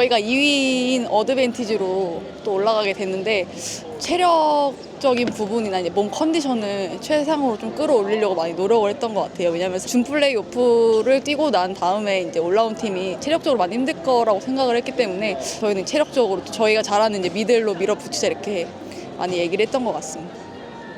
저희가 2위인 어드밴티지로 또 올라가게 됐는데 체력적인 부분이나 이제 몸 컨디션을 최상으로 좀 끌어올리려고 많이 노력을 했던 것 같아요. 왜냐하면 준 플레이 오프를 뛰고 난 다음에 이제 올라온 팀이 체력적으로 많이 힘들 거라고 생각을 했기 때문에 저희는 체력적으로 또 저희가 잘하는 이제 미들로 밀어붙이자 이렇게 많이 얘기를 했던 것 같습니다.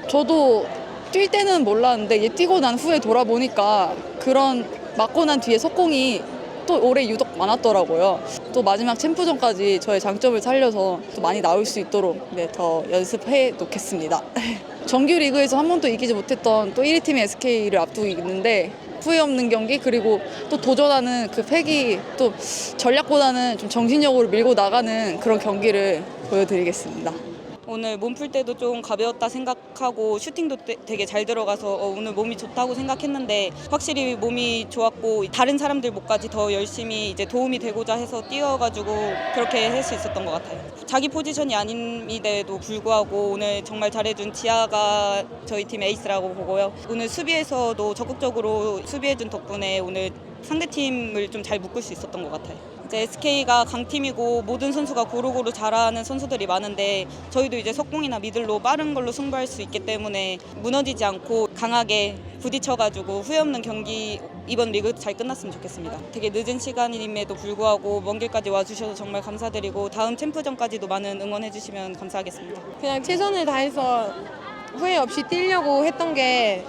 저도 뛸 때는 몰랐는데 이제 뛰고 난 후에 돌아보니까 그런 맞고 난 뒤에 속공이 또 올해 유독 많았더라고요. 또 마지막 챔프전까지 저의 장점을 살려서 또 많이 나올 수 있도록 네, 더 연습해 놓겠습니다. 정규 리그에서 한 번도 이기지 못했던 또 1위 팀의 SK를 앞두고 있는데 후회 없는 경기 그리고 또 도전하는 그 패기 또 전략보다는 좀 정신력으로 밀고 나가는 그런 경기를 보여드리겠습니다. 오늘 몸 풀 때도 좀 가벼웠다 생각하고 슈팅도 되- 되게 잘 들어가서 어, 오늘 몸이 좋다고 생각했는데 확실히 몸이 좋았고 다른 사람들 목까지 더 열심히 이제 도움이 되고자 해서 뛰어가지고 그렇게 할 수 있었던 것 같아요. 자기 포지션이 아님에도 불구하고 오늘 정말 잘해준 지아가 저희 팀 에이스라고 보고요. 오늘 수비에서도 적극적으로 수비해준 덕분에 오늘 상대팀을 좀 잘 묶을 수 있었던 것 같아요. 이제 SK가 강팀이고 모든 선수가 고루고루 잘하는 선수들이 많은데 저희도 이제 속공이나 미들로 빠른 걸로 승부할 수 있기 때문에 무너지지 않고 강하게 부딪혀가지고 후회 없는 경기 이번 리그 잘 끝났으면 좋겠습니다. 되게 늦은 시간임에도 불구하고 먼 길까지 와주셔서 정말 감사드리고 다음 챔프전까지도 많은 응원해주시면 감사하겠습니다. 그냥 최선을 다해서 후회 없이 뛰려고 했던 게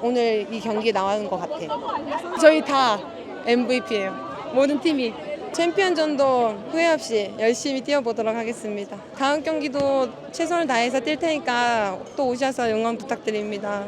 오늘 이 경기에 나오는 것 같아요. 저희 다 MVP예요. 모든 팀이. 챔피언전도 후회 없이 열심히 뛰어보도록 하겠습니다. 다음 경기도 최선을 다해서 뛸 테니까 또 오셔서 응원 부탁드립니다.